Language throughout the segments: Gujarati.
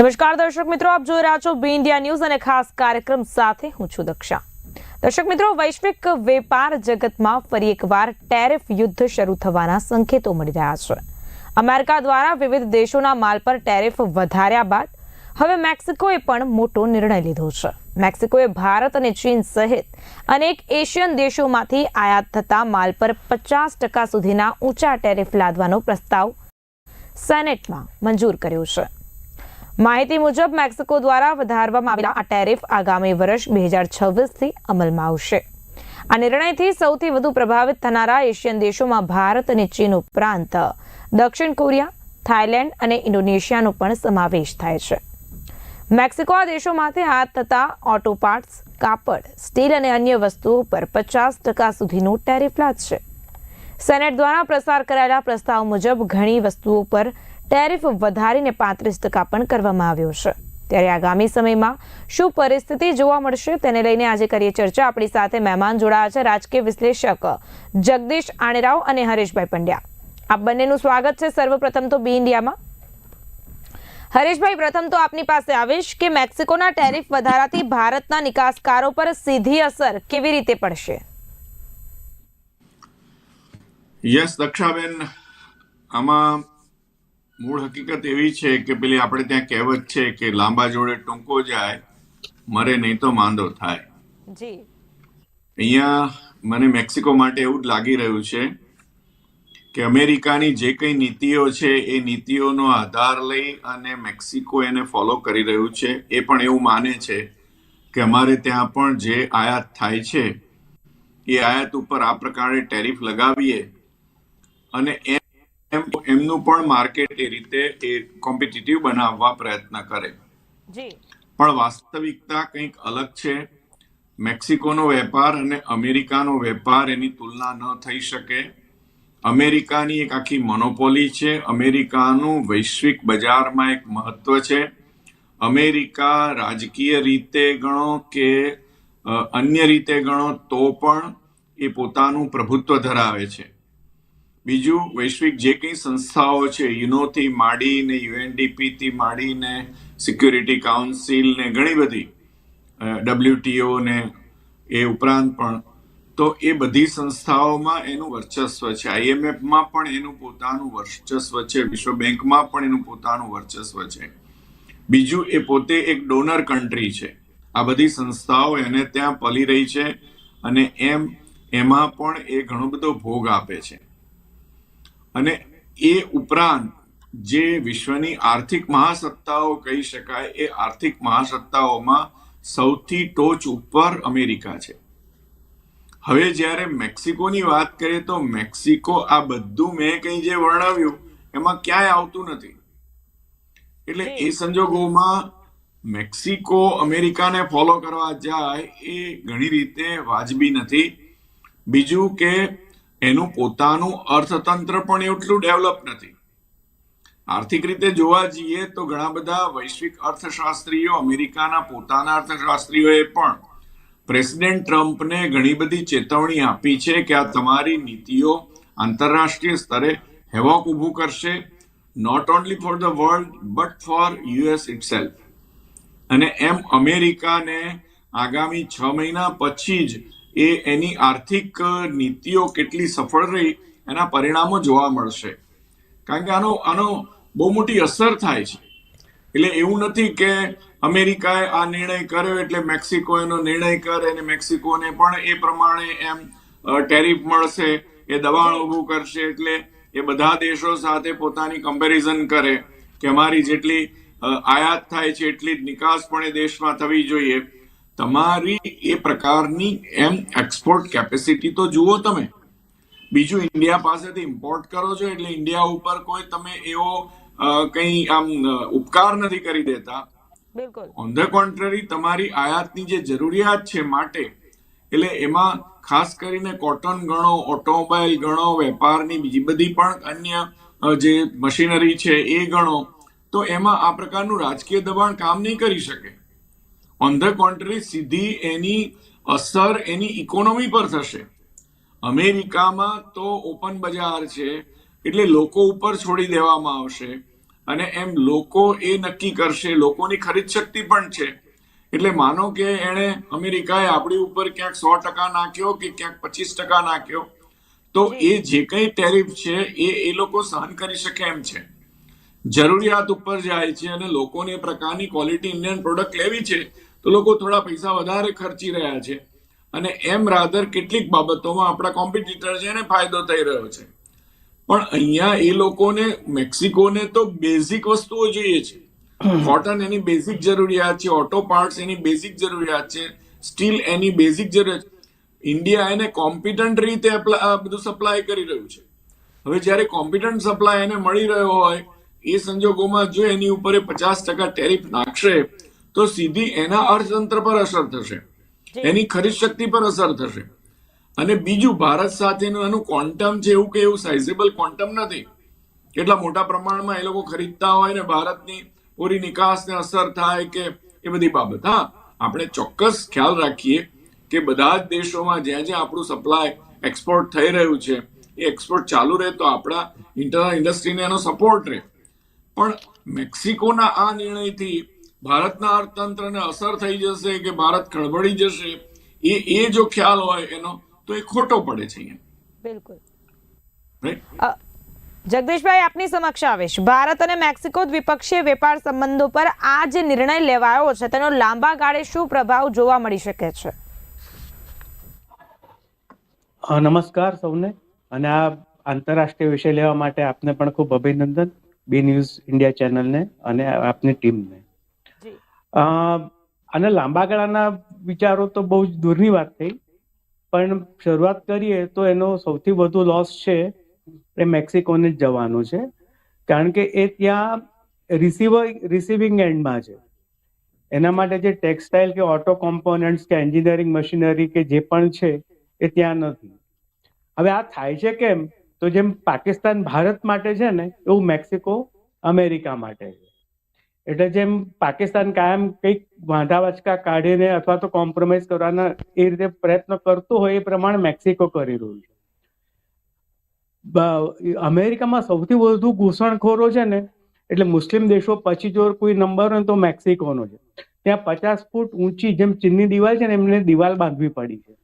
નમસ્કાર, દર્શક મિત્રો. આપ જોઈ રહ્યા છો બી ઇન્ડિયા ન્યૂઝ અને ખાસ કાર્યક્રમ સાથે હું છું દક્ષા. દર્શક મિત્રો, વૈશ્વિક વેપાર જગતમાં ફરી એકવાર ટેરિફ યુદ્ધ શરૂ થવાના સંકેતો મળી રહ્યા છે. અમેરિકા દ્વારા વિવિધ દેશોના માલ પર ટેરિફ વધાર્યા બાદ હવે મેક્સિકોએ પણ મોટો નિર્ણય લીધો છે. મેક્સિકોએ ભારત અને ચીન સહિત અનેક એશિયન દેશોમાંથી આયાત થતા માલ પર પચાસ ટકા સુધીના ઊંચા ટેરિફ લાદવાનો પ્રસ્તાવ સેનેટમાં મંજૂર કર્યો છે. માહિતી મુજબ મેક્સિકો દ્વારા વધારવામાં આવેલા આ ટેરિફ આગામી વર્ષ બે હજાર છવ્વીસથી અમલમાં આવશે. આ નિર્ણયથી સૌથી વધુ પ્રભાવિત થનારા એશિયન દેશોમાં ભારત અને ચીન ઉપરાંત દક્ષિણ કોરિયા, થાઇલેન્ડ અને ઇન્ડોનેશિયાનો પણ સમાવેશ થાય છે. મેક્સિકો આ દેશોમાંથી હાથ થતા ઓટો પાર્ટ્સ, કાપડ, સ્ટીલ અને અન્ય વસ્તુઓ પર પચાસ ટકા સુધીનું ટેરિફ લાદશે. સેનેટ દ્વારા પ્રસાર કરાયેલા પ્રસ્તાવ મુજબ ઘણી વસ્તુઓ પર ટેરિફ વધારીને પાંત્રીસ ટકા પણ કરવામાં આવ્યો છે. ત્યારે આગામી સમયમાં શું પરિસ્થિતિ જોવા મળશે તેને લઈને આજે કરીએ ચર્ચા. આપણી સાથે મહેમાન જોડાયા છે રાજકીય વિશ્લેષક જગદીશ આણેરાવ અને હરેશભાઈ પંડ્યા. આ બંનેનું સ્વાગત છે. સર્વપ્રથમ તો બી ઇન્ડિયામાં. હરેશભાઈ, પ્રથમ તો આપની પાસે આવીશ કે મેક્સિકોના ટેરિફ વધારાથી ભારતના નિકાસકારો પર સીધી અસર કેવી રીતે પડશે? યસ, દક્ષાબેન, આમાં મૂળ હકીકત એવી છે કે પેલી આપણે ત્યાં કહેવત છે કે લાંબા જોડે ટૂંકો જાય મરે નહીં તો માંદો થાય. જી. અહીંયા મને મેક્સિકો માટે એવું જ લાગી રહ્યું છે કે અમેરિકાની જે કંઈ નીતિઓ છે એ નીતિઓનો આધાર લઈ અને મેક્સિકો એને ફોલો કરી રહ્યું છે. એ પણ એવું માને છે કે અમારે ત્યાં પણ જે આયાત થાય છે એ આયાત ઉપર આ પ્રકારે ટેરિફ લગાવીએ અને એમનું પણ માર્કેટ એ રીતે એ કોમ્પિટિટિવ બનાવવા પ્રયત્ન કરે. પણ વાસ્તવિકતા કંઈક અલગ છે. મેક્સિકોનો વેપાર અને અમેરિકાનો વેપાર એની તુલના ન થઈ શકે. અમેરિકાની એક આખી મોનોપોલી છે. અમેરિકાનું વૈશ્વિક બજારમાં એક મહત્વ છે. અમેરિકા રાજકીય રીતે ગણો કે અન્ય રીતે ગણો તો પણ એ પોતાનું પ્રભુત્વ ધરાવે છે. બીજું વૈશ્વિક જે કંઈ સંસ્થાઓ છે, યુનોથી માંડીને યુએનડીપીથી માંડીને સિક્યુરિટી કાઉન્સિલ ને ઘણી બધી ડબલ્યુટીઓ ને એ ઉપરાંત પણ, તો એ બધી સંસ્થાઓમાં એનું વર્ચસ્વ છે. આઈએમએફમાં પણ એનું પોતાનું વર્ચસ્વ છે, વિશ્વ બેંકમાં પણ એનું પોતાનું વર્ચસ્વ છે. બીજું એ પોતે એક ડોનર કન્ટ્રી છે. આ બધી સંસ્થાઓ એને ત્યાં પલી રહી છે અને એમ, એમાં પણ એ ઘણો બધો ભોગ આપે છે. અને એ ઉપરાંત જે વિશ્વની આર્થિક મહાસત્તાઓ કહી શકાય એ આર્થિક મહાસત્તાઓમાં સૌથી ટોચ ઉપર અમેરિકા છે. હવે જ્યારે મેક્સિકોની વાત કરીએ તો મેક્સિકો આ બધું મેં કંઈ જે વર્ણવ્યું એમાં ક્યાંય આવતું નથી. એટલે એ સંજોગોમાં મેક્સિકો અમેરિકાને ફોલો કરવા જાય એ ઘણી રીતે વાજબી નથી. બીજું કે એનું પોતાનું અર્થતંત્ર પણ એટલું ડેવલપ નથી. આર્થિક રીતે જોવા જઈએ તો ઘણા બધા વૈશ્વિક અર્થશાસ્ત્રીઓ, અમેરિકાના પોતાના અર્થશાસ્ત્રીઓએ પણ પ્રેસિડેન્ટ ટ્રમ્પને ઘણી બધી ચેતવણી આપી છે કે આ તમારી નીતિઓ આંતરરાષ્ટ્રીય સ્તરે હેવોક ઊભું કરશે not only for the world but for US itself અને એમ અમેરિકાને આગામી છ મહિના પછી જ એ એની આર્થિક નીતિઓ કેટલી સફળ રહી એના પરિણામો જોવા મળશે. કારણ કે આનો આનો બહુ મોટી અસર થાય છે. એટલે એવું નથી કે અમેરિકાએ આ નિર્ણય કર્યો એટલે મેક્સિકો એનો નિર્ણય કરે અને મેક્સિકોને પણ એ પ્રમાણે એમ ટેરિફ મળશે, એ દબાણ ઊભું કરશે એટલે એ બધા દેશો સાથે પોતાની કમ્પેરિઝન કરે કે અમારી જેટલી આયાત થાય છે એટલી જ નિકાસ પણ એ દેશમાં થવી જોઈએ. તમારી એ પ્રકારની એમ એક્સપોર્ટ કેપેસિટી તો જુઓ તમે. બીજું ઇન્ડિયા પાસેથી ઇમ્પોર્ટ કરો છો એટલે ઇન્ડિયા ઉપર કોઈ તમે એવો કંઈ આમ ઉપકાર નથી કરી દેતા. ઓન ધ કોન્ટ્રરી તમારી આયાતની જે જરૂરિયાત છે માટે એટલે એમાં ખાસ કરીને કોટન ગણો ઓટોમોબાઈલ ગણો વેપારની બીજી બધી પણ અન્ય જે મશીનરી છે એ ગણો તો એમાં આ પ્રકારનું રાજકીય દબાણ કામ નહીં કરી શકે. ઓન ધ કોન્ટ્રી સીધી એની અસર એની ઇકોનોમી પર થશે. અમેરિકામાં તો ઓપન બજાર છે એટલે લોકો ઉપર છોડી દેવામાં આવશે અને એમ લોકો એ નક્કી કરશે લોકોની ખરીદ શક્તિ પણ છે. એટલે માનો કે એણે અમેરિકાએ આપણી ઉપર ક્યાંક સો ટકા નાખ્યો કે ક્યાંક પચીસ ટકા નાખ્યો તો એ જે કંઈ ટેરિફ છે એ એ લોકો સહન કરી શકે એમ છે. જરૂરિયાત ઉપર જાય છે અને લોકોને પ્રકારની ક્વોલિટી ઇન્ડિયન પ્રોડક્ટ લેવી છે તો લોકો થોડા પૈસા વધારે ખર્ચી રહ્યા છે. અને એમ રાધર કેટલીક બાબતોમાં આપણા કોમ્પિટિટર છે એને ફાયદો થઈ રહ્યો છે. પણ અહીંયા એ લોકોને, મેક્સિકોને તો બેઝિક વસ્તુઓ જોઈએ છે. કોટન એની બેઝિક જરૂરિયાત છે ઓટો પાર્ટ્સ એની બેઝિક જરૂરિયાત છે સ્ટીલ એની બેઝિક જરૂરિયાત ઇન્ડિયા એને કોમ્પિટન્ટ રીતે બધું સપ્લાય કરી રહ્યું છે. હવે જ્યારે કોમ્પિટન્ટ સપ્લાય એને મળી રહ્યો હોય, એ સંજોગોમાં જો એની ઉપર પચાસ ટકા ટેરિફ નાખશે તો સીધી એના અર્થતંત્ર પર અસર થશે. એની ખરીદ શક્તિ પર અસર થશે. અને બીજું ભારત સાથેનું એનું ક્વોન્ટમ છે એવું કે એવું સાઇઝેબલ ક્વોન્ટમ નથી. કેટલા મોટા પ્રમાણમાં એ લોકો ખરીદતા હોય ને ભારતની પૂરી નિકાસને અસર થાય કે એ બધી બાબત. હા આપણે ચોક્કસ ખ્યાલ રાખીએ કે બધા જ દેશોમાં જ્યાં જ્યાં આપણું સપ્લાય એક્સપોર્ટ થઈ રહ્યું છે એ એક્સપોર્ટ ચાલુ રહે તો આપણા ઇન્ટરનલ ઇન્ડસ્ટ્રીને એનો સપોર્ટ રહે. પણ મેક્સિકોના આ નિર્ણયથી ભારતના અર્થતંત્રને અસર થઈ જશે કે ભારત ખળબળી જશે એ એ જો ખ્યાલ હોય એનો તો એ ખોટો પડે છે અહીંયા. બિલકુલ. જગદીશભાઈ આપની સમક્ષ આવીશ. ભારત અને મેક્સિકો દ્વિપક્ષીય વેપાર સંબંધો પર આ જે નિર્ણય લેવાયો છે તેનો લાંબા ગાળે શું પ્રભાવ જોવા મળી શકે છે? નમસ્કાર સૌને. અને આ આંતરરાષ્ટ્રીય વિષય લેવા માટે આપને પણ ખૂબ અભિનંદન. બી ન્યૂઝ ઇન્ડિયા ચેનલને અને આપની ટીમને. અને લાંબા ગાળાના વિચારો તો બહુ જ દૂરની વાત થઈ. પણ શરૂઆત કરીએ તો એનો સૌથી વધુ લોસ છે એ મેક્સિકોને જ જવાનો છે. કારણ કે એ ત્યાં રિસીવર રિસીવિંગ એન્ડમાં છે. એના માટે જે ટેક્સટાઇલ કે ઓટો કોમ્પોનન્ટ્સ કે એન્જિનિયરિંગ મશીનરી કે જે પણ છે એ ત્યાં નથી. હવે આ થાય છે કેમ? તો જેમ પાકિસ્તાન ભારત માટે છે ને, એવું મેક્સિકો અમેરિકા માટે છે. એટલે જેમ પાકિસ્તાન કાયમ કંઈક વાંધા વચકા કાઢીને અથવા તો કોમ્પ્રોમાઇઝ કરવાના એ રીતે પ્રયત્ન કરતું હોય એ પ્રમાણે મેક્સિકો કરી રહ્યું છે. અમેરિકામાં સૌથી વધુ ઘૂસણખોરો છે ને, એટલે મુસ્લિમ દેશો પછી જો કોઈ નંબર હોય તો મેક્સિકોનો છે. ત્યાં પચાસ ફૂટ ઊંચી જેમ ચીનની દિવાલ છે ને, એમને દિવાલ બાંધવી પડી છે.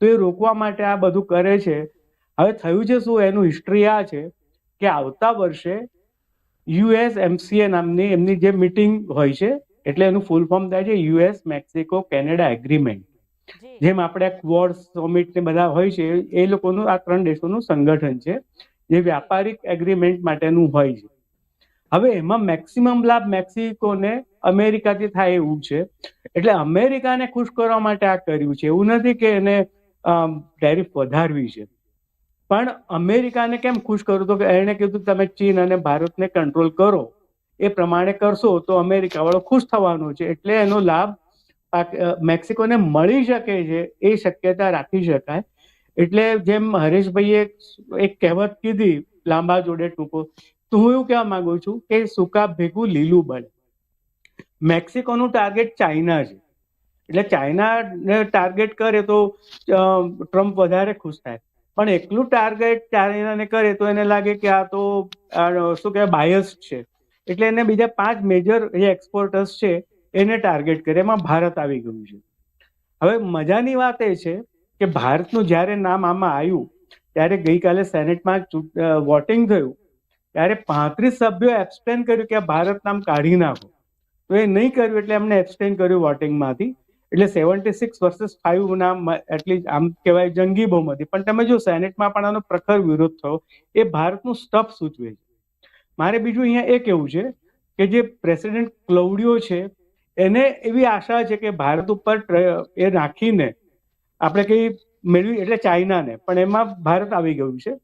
તો એ રોકવા માટે આ બધું કરે છે. હવે થયું છે શું? એનું હિસ્ટ્રી આ છે કે આવતા વર્ષે યુએસ એમસીએ નામની એમની જે મિટિંગ હોય છે એટલે એનું ફૂલ ફોર્મ થાય છે યુએસ મેક્સિકો કેનેડા એગ્રીમેન્ટ. જેમ આપણે ક્વોડ સમિટ ને બધા હોય છે એ લોકોનું આ ત્રણ દેશોનું સંગઠન છે જે વ્યાપારિક એગ્રીમેન્ટ માટેનું હોય છે. હવે એમાં મેક્સિમમ લાભ મેક્સિકોને અમેરિકાથી થાય એવું છે. એટલે અમેરિકાને ખુશ કરવા માટે આ કર્યું છે. એવું નથી કે એને ટેરિફ વધારવી છે. પણ અમેરિકાને કેમ ખુશ કરું? તો કે એણે કીધું, તમે ચીન અને ભારતને કંટ્રોલ કરો. એ પ્રમાણે કરશો તો અમેરિકા વાળો ખુશ થવાનો છે. એટલે એનો લાભ મેક્સિકોને મળી શકે છે, એ શક્યતા રાખી શકાય. એટલે જેમ હરેશભાઈએ એક- કહેવત કીધી, લાંબા જોડે ટૂંકો, તો હું એવું કહેવા માંગુ છું કે સૂકા ભેગું લીલું બળે મેક્સિકોનું ટાર્ગેટ ચાઇના છે. એટલે ચાઇનાને ટાર્ગેટ કરે તો ટ્રમ્પ વધારે ખુશ થાય. પણ એકલું ટાર્ગેટ એને કરે તો એને લાગે કે આ તો શું કહેવાય બાયસ છે. એટલે એને બીજા પાંચ મેજર જે એક્સપોર્ટર્સ છે, એને ટાર્ગેટ કરે. એમાં ભારત આવી ગયું છે. હવે મજાની વાત એ છે કે ભારતનું જ્યારે નામ આમાં આવ્યું, ત્યારે ગઈકાલે સેનેટમાં વોટિંગ થયું, ત્યારે પાંત્રીસ સભ્યો એબસ્ટેન કર્યું કે આ ભારત નામ કાઢી નાખો. તો એ નહીં કર્યું એટલે એમને એબસ્ટેન કર્યું વોટિંગમાંથી એટલે સેવન્ટી સિક્સ વર્સિસ ફાઈવ નામ એટલી આમ કહેવાય જંગી બહુમતી. પણ તમે જો સેનેટમાં પણ આનો પ્રખર વિરોધ થયો, એ ભારતનું સ્ટફ સૂચવે છે. મારે બીજું અહીંયા એ કહેવું છે કે જે પ્રેસિડેન્ટ ક્લૌડિયો છે, એને એવી આશા છે કે ભારત ઉપર એ રાખીને આપણે કઈ મેળવી, એટલે ચાઇનાને, પણ એમાં ભારત આવી ગયું છે.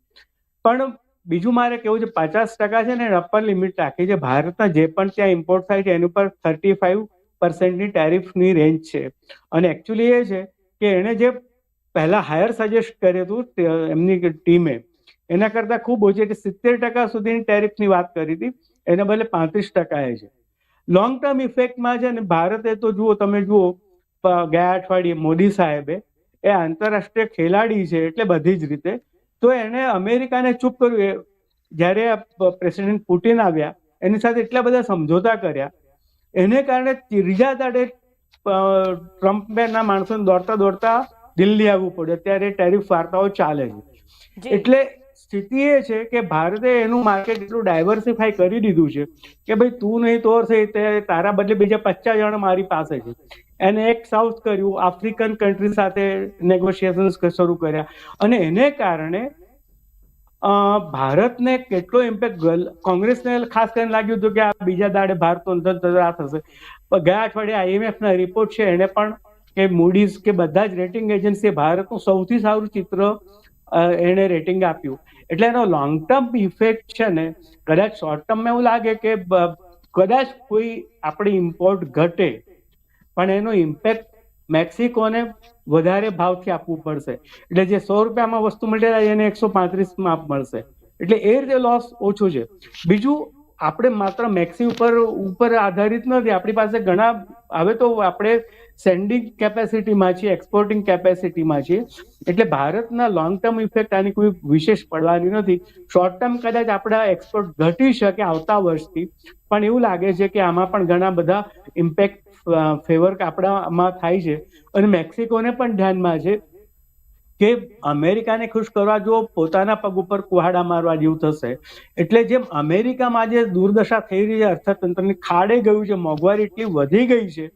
પણ બીજું મારે કેવું છે, પચાસ ટકા છે ને અપર લિમિટ રાખી છે ભારતના જે પણ ત્યાં ઇમ્પોર્ટ થાય છે, એની ઉપર થર્ટી ફાઈવ પર્સન્ટની ટેરિફની રેન્જ છે. અને એકચ્યુઅલી એ છે કે એણે જે પહેલા હાયર સજેસ્ટ કર્યું હતું એમની ટીમે, એના કરતાં ખૂબ ઓછી એટલે સિત્તેર ટકા સુધીની ટેરિફની વાત કરી હતી. એને બદલે પાંત્રીસ ટકાએ છે. લોંગ ટર્મ ઇફેક્ટમાં છે ને ભારતે તો જુઓ, તમે જુઓ ગયા અઠવાડિયે મોદી સાહેબે એ આંતરરાષ્ટ્રીય ખેલાડી છે એટલે બધી જ રીતે. તો એણે અમેરિકાને ચૂપ કર્યું. એ જ્યારે પ્રેસિડેન્ટ પુટિન આવ્યા, એની સાથે એટલા બધા સમજોતા કર્યા એને કારણે ત્રીજા દાડે ટ્રમ્પ ટ્રમ્પના માણસોને દોડતા દોડતા દિલ્હી આવવું પડ્યું. અત્યારે ટેરિફ વાર્તાઓ ચાલે છે. એટલે સ્થિતિ એ છે કે ભારતે એનું માર્કેટ એટલું ડાયવર્સિફાઈ કરી દીધું છે કે ભાઈ તું નહીં તોર છે તે તારા બદલે બીજા પચાસ જણ મારી પાસે છે. એને એક સાઉથ કર્યું આફ્રિકન કન્ટ્રી સાથે નેગોશિએશન્સ શરૂ કર્યા. અને એને કારણે ભારતને કેટલો ઇમ્પેક્ટ કોંગ્રેસને ખાસ કરીને લાગ્યું હતું કે આ બીજા દાડે ભારત આ થશે. ગયા અઠવાડિયે આઈએમએફ ના રિપોર્ટ છે એને પણ કે મૂડીઝ કે બધા જ રેટિંગ એજન્સીએ ભારતનું સૌથી સારું ચિત્ર એને રેટિંગ આપ્યું. એટલે એનો લોંગ ટર્મ ઇફેક્ટ છે ને, કદાચ શોર્ટ ટર્મમાં એવું લાગે કે કદાચ કોઈ આપણી ઇમ્પોર્ટ ઘટે, પણ એનો ઇમ્પેક્ટ મેક્સિકોને વધારે ભાવથી આપવું પડશે. એટલે જે સો રૂપિયામાં વસ્તુ મળે એને એકસો પાંત્રીસમાં મળશે. એટલે એ રીતે લોસ ઓછો છે. બીજું, આપણે માત્ર મેક્સી ઉપર ઉપર આધારિત નથી. આપણી પાસે ઘણા, હવે તો આપણે સેન્ડિંગ કેપેસિટીમાં છીએ, એક્સપોર્ટિંગ કેપેસિટીમાં છીએ. એટલે ભારતના લોંગ ટર્મ ઇફેક્ટ આની કોઈ વિશેષ પડવાની નથી. શોર્ટ ટર્મ કદાચ આપણા એક્સપોર્ટ ઘટી શકે આવતા વર્ષથી, પણ એવું લાગે છે કે આમાં પણ ઘણા બધા ઇમ્પેક્ટ ફેવર આપણામાં થાય છે. અને મેક્સિકોને પણ ધ્યાનમાં છે કે અમેરિકાને ખુશ કરવા જો પોતાના પગ ઉપર કુહાડા મારવા જેવું થશે. એટલે જેમ અમેરિકામાં જે દુર્દશા થઈ રહી છે, અર્થતંત્રની ખાડે ગયું છે, મોંઘવારી એટલી વધી ગઈ છે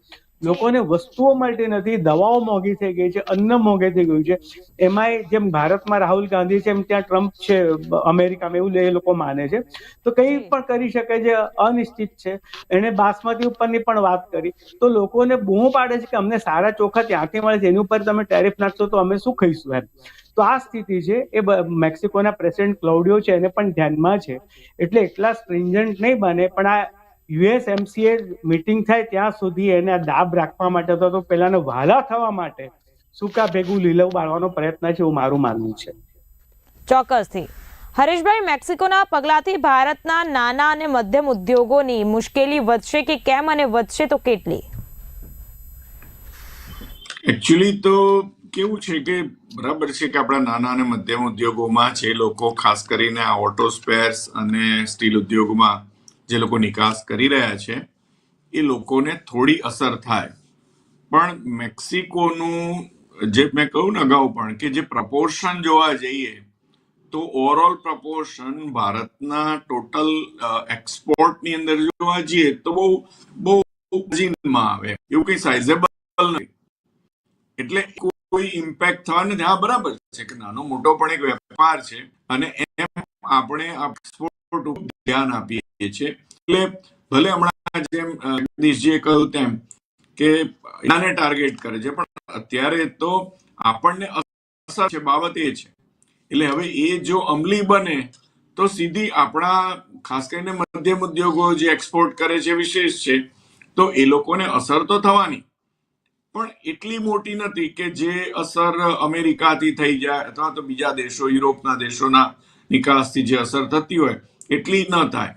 લોકોને વસ્તુઓ મળતી નથી દવાઓ મોંઘી થઈ ગઈ છે અન્ન મોંઘે થઈ ગયું છે. એમાંય જેમ ભારતમાં રાહુલ ગાંધી છે એમ ત્યાં ટ્રમ્પ છે અમેરિકામાં એવું એ લોકો માને છે. તો કંઈ પણ કરી શકે છે અનિશ્ચિત છે. એને બાસમતી ઉપરની પણ વાત કરી. તો લોકોને બૂમો પાડે છે કે અમને સારા ચોખા ત્યાંથી મળે છે એની ઉપર તમે ટેરિફ નાખશો તો અમે શું ખાઈશું એમ. તો આ સ્થિતિ છે એ મેક્સિકોના પ્રેસિડેન્ટ ક્લાઉડિયો છે એને પણ ધ્યાનમાં છે. એટલે એટલા સ્ટ્રિંજન્ટ નહીં બને પણ આ યુએસ એમસીએ મીટિંગ થાય ત્યાં સુધી એને આ દાબ રાખવા માટે તો પેલાને વહાલા થવા માટે સૂકા ભેગું લીલવ બાળવાનો પ્રયત્ન છે એવું મારું માનવું છે. ચોક્કસથી. હરેશભાઈ મેક્સિકોના પગલાથી ભારતના નાના અને મધ્યમ ઉદ્યોગોની મુશ્કેલી વધશે કે કેમ અને વધશે તો કેટલી? એકચ્યુઅલી તો કેવું છે કે બરાબર છે કે આપણા નાના અને મધ્યમ ઉદ્યોગોમાં જે લોકો ખાસ કરીને આ ઓટો સ્પેર્સ અને સ્ટીલ ઉદ્યોગમાં જે લોકો નિકાસ કરી રહ્યા છે, એ લોકોને થોડી અસર થાય. પણ મેક્સિકોનું, જે મેં કહ્યું ને અગાઉ પણ કે જે પ્રપોર્શન જોવા જઈએ, તો ઓવરઓલ પ્રપોર્શન ભારતના ટોટલ એક્સપોર્ટની અંદર જોવા જઈએ તો બહુ બહુ marginમાં આવે. એવું કઈ સાઇઝેબલ નથી. એટલે કોઈ ઇમ્પેક્ટ થવા નથી. હા, બરાબર છે કે નાનો મોટો પણ એક વેપાર છે અને એમ આપણે એક્સપોર્ટ ઉપર ધ્યાન આપીએ છીએ. એટલે ભલે હમણાં જેમ જગદીશજીએ કહ્યું તેમ કે એનાને ટાર્ગેટ કરે છે, પણ અત્યારે તો આપણને અસર છે, બાબત એ છે. એટલે હવે એ જો અમલી બને, તો સીધી આપણા, ખાસ કરીને મધ્યમ ઉદ્યોગો જે એક્સપોર્ટ કરે છે, વિશેષ છે, તો એ લોકોને અસર તો થવાની. પણ એટલી મોટી નથી કે જે અસર અમેરિકાથી થઈ જાય, અથવા તો બીજા દેશો, યુરોપના દેશોના નિકાસથી જે અસર થતી હોય એટલી ન થાય.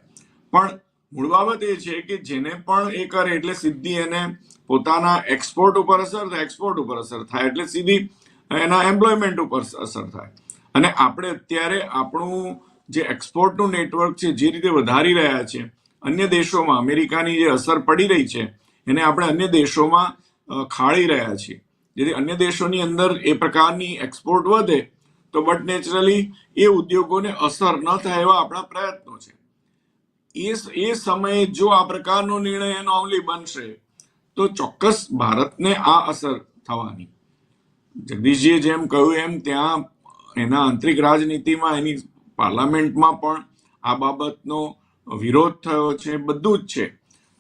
પણ મૂળ બાબત એ છે કે જેને પણ એ કરે એટલે સીધી એને પોતાના એક્સપોર્ટ ઉપર અસર થાય એક્સપોર્ટ ઉપર અસર થાય એટલે સીધી એના એમ્પ્લોયમેન્ટ ઉપર અસર થાય. અને આપણે અત્યારે આપણું જે એક્સપોર્ટનું નેટવર્ક છે, જે રીતે વધારી રહ્યા છે, અન્ય દેશોમાં, અમેરિકાની જે અસર પડી રહી છે, એને આપણે અન્ય દેશોમાં ખાળી રહ્યા છીએ. જેથી અન્ય દેશોની અંદર એ પ્રકારની એક્સપોર્ટ વધે તો બટ નેચરલી એ ઉદ્યોગોને અસર ન થાય એવા આપણા પ્રયત્નો છે. એ એ સમયે જો આ પ્રકારનો નિર્ણય એનો અમલી બનશે, તો ચોક્કસ ભારતને આ અસર થવાની. જગદીશજીએ જેમ કહ્યું એમ ત્યાં એના આંતરિક રાજનીતિમાં, એની પાર્લામેન્ટમાં પણ આ બાબતનો વિરોધ થયો છે, બધું જ છે.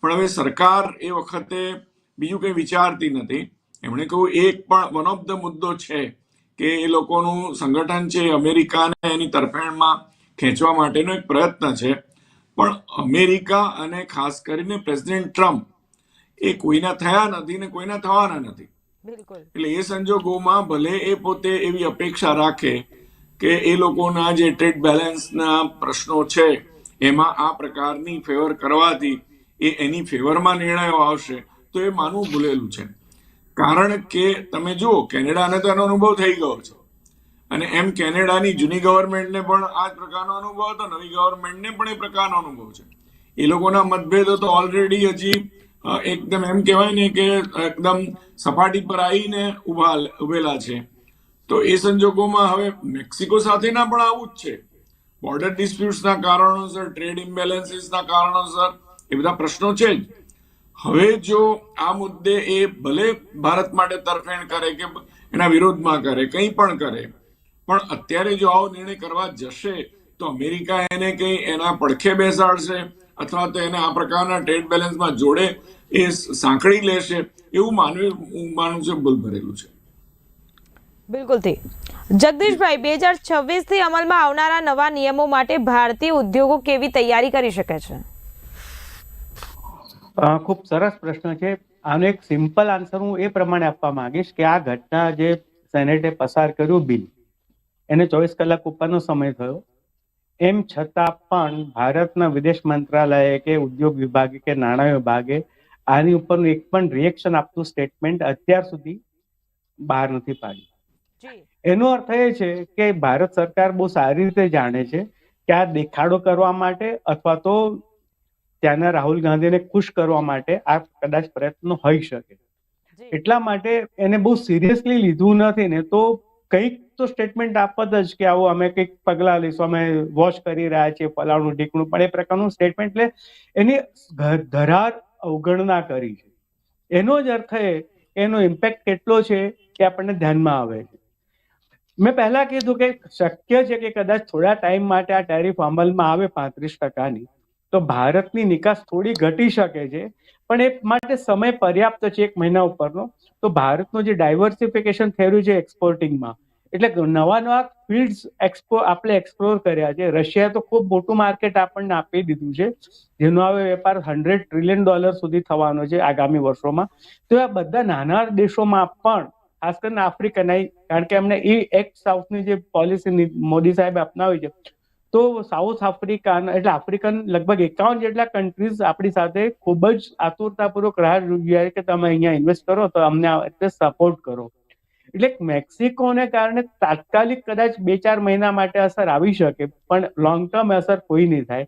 પણ હવે સરકાર એ વખતે બીજું કંઈ વિચારતી નથી. એમણે કહ્યું, એક પણ વન ઓફ ધ મુદ્દો છે કે એ લોકોનું સંગઠન છે અમેરિકાને એની તરફેણમાં ખેંચવા માટેનો એક પ્રયત્ન છે. પણ અમેરિકા અને ખાસ કરીને પ્રેસિડેન્ટ ટ્રમ્પ એ કોઈના થયા નથી ને કોઈના થવાના નથી. એટલે એ સંજોગોમાં ભલે એ પોતે એવી અપેક્ષા રાખે કે એ લોકોના જે ટ્રેડ બેલેન્સના પ્રશ્નો છે એમાં આ પ્રકારની ફેવર કરવાથી એ એની ફેવરમાં નિર્ણયો આવશે તો એ માનવું ભૂલેલું છે. કારણ કે તમે જુઓ, કેનેડાને તો એનો અનુભવ થઈ ગયો છે. અને એમ કેનેડાની જૂની ગવર્મેન્ટને પણ આ જ પ્રકારનો અનુભવ હતો, નવી ગવર્મેન્ટને પણ એ પ્રકારનો અનુભવ છે. એ લોકોના મતભેદો તો ઓલરેડી હજી એકદમ એમ કહેવાય ને કે એકદમ સપાટી પર આવીને ઊભા ઉભેલા છે. તો એ સંજોગોમાં હવે મેક્સિકો સાથેના પણ આવું જ છે. બોર્ડર ડિસ્પ્યુટ્સના કારણોસર ટ્રેડ ઇમ્બેલેન્સીસના કારણોસર, એ બધા પ્રશ્નો છે જ. હવે જો આ મુદ્દે એ ભલે ભારત માટે તરફેણ કરે કે એના વિરોધમાં કરે, કંઈ પણ કરે, પણ અત્યારે જો આવો નિર્ણય કરવા જશે, તો અમેરિકા એને કંઈ એના પડખે બેસાડશે અથવા તો એને આ પ્રકારના ટ્રેડ બેલેન્સમાં જોડે એ સાંકળી લેશે, એવું માનવી, હું માનું છું ભૂલ ભરેલું છે. બિલકુલથી. જગદીશભાઈ, બે હજાર છવ્વીસથી અમલમાં આવનારા નવા નિયમો માટે ભારતીય ઉદ્યોગો કેવી તૈયારી કરી શકે છે? ખૂબ સરસ પ્રશ્ન છે. આનો એક સિમ્પલ આન્સર હું એ પ્રમાણે આપવા માંગીશ કે આ ઘટના જે સેનેટે પસાર કર્યું બિલ એને ચોવીસ કલાક ઉપરનો સમય થયો. એમ છતાં પણ ભારતના વિદેશ મંત્રાલયે કે ઉદ્યોગ વિભાગે કે નાણાં વિભાગે આની ઉપરનું એક પણ રિએક્શન આપતું સ્ટેટમેન્ટ અત્યાર સુધી બહાર નથી પાડ્યું એનો અર્થ એ છે કે ભારત સરકાર બહુ સારી રીતે જાણે છે કે આ દેખાડો કરવા માટે અથવા તો ત્યાંના રાહુલ ગાંધીને ખુશ કરવા માટે આ કદાચ પ્રયત્નો હોઈ શકે. એટલા માટે એને બહુ સિરિયસલી લીધું નથી ને તો કંઈક તો સ્ટેટમેન્ટ આપત જ કે આવું અમે કંઈક પગલાં લઈશું અમે વોચ કરી રહ્યા છીએ પલાણું ઢીકણું પણ એ પ્રકારનું સ્ટેટમેન્ટ એટલે એની ધરાર અવગણના કરી છે. એનો જ અર્થ એ એનો ઇમ્પેક્ટ કેટલો છે કે આપણને ધ્યાનમાં આવે છે. મેં પહેલા કીધું કે શક્ય છે કે કદાચ થોડા ટાઈમ માટે આ ટેરિફ અમલમાં આવે પાંત્રીસ ટકાની. તો ભારતની નિકાસ થોડી ઘટી શકે છે. પણ એ માટે સમય પર્યાપ્ત છે એક મહિના ઉપરનો. તો ભારતનું જે ડાયવર્સિફિકેશન થયું છે એક્સપોર્ટિંગમાં એટલે નવા નવા ફિલ્ડ્સ એક્સપો આપણે એક્સપ્લોર કર્યા છે. રશિયા તો ખૂબ મોટું માર્કેટ આપણને આપી દીધું છે. જેનો હવે વેપાર હંડ્રેડ ટ્રિલિયન ડોલર સુધી થવાનો છે આગામી વર્ષોમાં. તો આ બધા નાના દેશોમાં પણ, ખાસ કરીને આફ્રિકન કારણ કે એમને એ એક્ટ સાઉથની જે પોલિસી મોદી સાહેબે અપનાવી છે તો સાઉથ આફ્રિકા એટલે આફ્રિકન લગભગ એકાવન જેટલા કન્ટ્રીઝ આપણી સાથે ખૂબ જ આતુરતાપૂર્વક રાહ જોઈ કે તમે અહીંયા ઇન્વેસ્ટ કરો તો અમને એટલે સપોર્ટ કરો. એટલે મેક્સિકોને કારણે તાત્કાલિક કદાચ બે ચાર મહિના માટે અસર આવી શકે, પણ લોંગ ટર્મ અસર કોઈ નહીં થાય.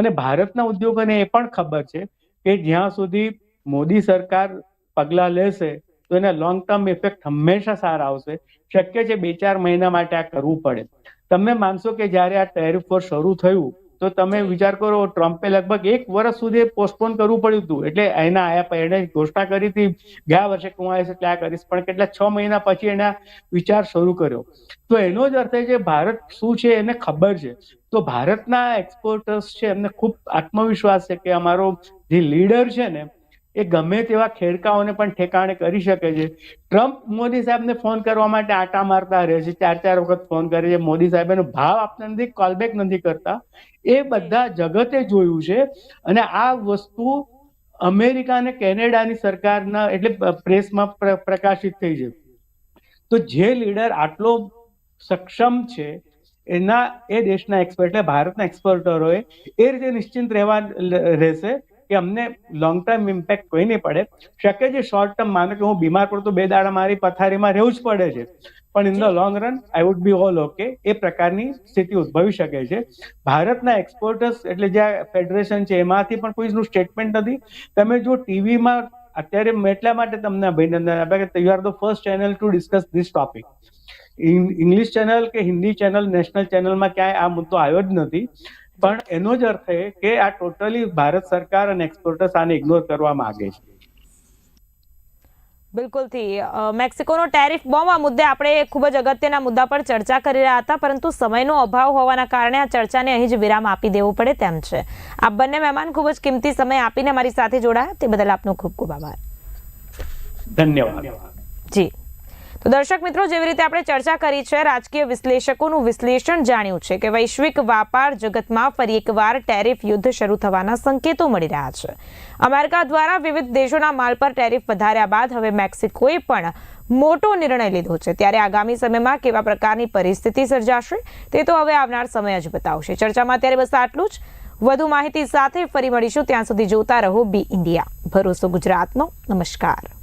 અને ભારતના ઉદ્યોગોને એ પણ ખબર છે કે જ્યાં સુધી મોદી સરકાર પગલાં લેશે, તો એના લોંગ ટર્મ ઇફેક્ટ હંમેશા સારા આવશે. શક્ય છે બે ચાર મહિના માટે આ કરવું પડે. તમે માનશો કે જ્યારે આ ટેરિફ વોર શરૂ થયું, તો તમે વિચાર કરો, ટ્રમ્પે લગભગ એક વર્ષ સુધી પોસ્ટપોન કરવું પડ્યું હતું. એટલે એના, આયા પછી એણે ઘોષણા કરી હતી, ગયા વર્ષે હું આવીશ એટલે આ કરીશ? પણ કેટલા છ મહિના પછી એના વિચાર શરૂ કર્યો. તો એનો જ અર્થ છે, ભારત શું છે એને ખબર છે. તો ભારતના એક્સપોર્ટર્સ છે, એમને ખૂબ આત્મવિશ્વાસ છે કે અમારો જે લીડર છે ને એ ગમે તેવા ખેડકાઓને પણ ઠેકાણે કરી શકે છે. ટ્રમ્પ મોદી સાહેબને ફોન કરવા માટે આટા મારતા રહે છે. ચાર ચાર વખત ફોન કરે છે. મોદી સાહેબ એનો ભાવ આપતા નથી કોલબેક નથી કરતા. એ બધા જગતે જોયું છે અને આ વસ્તુ અમેરિકા અને કેનેડાની સરકારના એટલે પ્રેસમાં પ્ર- પ્રકાશિત થઈ છે. તો જે લીડર આટલો સક્ષમ છે એના એ દેશના એક્સપર્ટ એટલે ભારતના એક્સપર્ટરોએ એ રીતે નિશ્ચિંત રહેવા રહેશે. કે અમને લોંગ ટર્મ ઇમ્પેક્ટ કોઈ નહીં પડે. શક્ય છે શોર્ટ ટર્મ માનો કે હું બીમાર પડતો બે દાડા મારી પથારીમાં રહેવું જ પડે છે. પણ in the long run I would be all okay એ પ્રકારની સ્થિતિ ઉદ્ભવી શકે છે. ભારતના એક્સપોર્ટર્સ એટલે જે ફેડરેશન છે એમાંથી પણ કોઈનું સ્ટેટમેન્ટ નથી. તમે જો ટીવીમાં અત્યારે એટલા માટે તમને અભિનંદન આપ્યા કે you are the first channel to discuss this topic English channel કે હિન્દી ચેનલ નેશનલ ચેનલમાં ક્યાંય આ મુદ્દો આવ્યો જ નથી. પણ એનો જ અર્થ એ કે આ ટોટલી ભારત સરકાર અને એક્સપોર્ટર્સ આને ઇગ્નોર કરવા માંગે છે. બિલકુલથી. મેક્સિકોનો ટેરિફ બોમ્બ આ મુદ્દે આપણે ખૂબ જ અગત્યના મુદ્દા પર ચર્ચા કરી રહ્યા હતા પરંતુ સમયનો અભાવ હોવાના કારણે આ ચર્ચાને અહીં જ વિરામ આપી દેવો પડે તેમ છે. આ બંને મહેમાન ખૂબ જ કિંમતી સમય આપીને મારી સાથે જોડાયા. તે બદલ આપનો ખૂબ ખૂબ આભાર. ધન્યવાદ. જી. તો દર્શક મિત્રો, જેવી રીતે આપણે ચર્ચા કરી છે, રાજકીય વિશ્લેષકોનું વિશ્લેષણ જાણ્યું છે કે વૈશ્વિક વ્યાપાર જગતમાં ફરી એકવાર ટેરિફ યુદ્ધ શરૂ થવાના સંકેતો મળી રહ્યા છે. અમેરિકા દ્વારા વિવિધ દેશોના માલ પર ટેરિફ વધાર્યા બાદ હવે મેક્સિકોએ પણ મોટો નિર્ણય લીધો છે. ત્યારે આગામી સમયમાં કેવા પ્રકારની પરિસ્થિતિ સર્જાશે તે તો હવે આવનાર સમય જ બતાવશે. ચર્ચામાં અત્યારે બસ આટલું જ. વધુ માહિતી સાથે ફરી મળીશું. ત્યાં સુધી જોતા રહો બી ઇન્ડિયા. ભરોસો ગુજરાતનો. નમસ્કાર.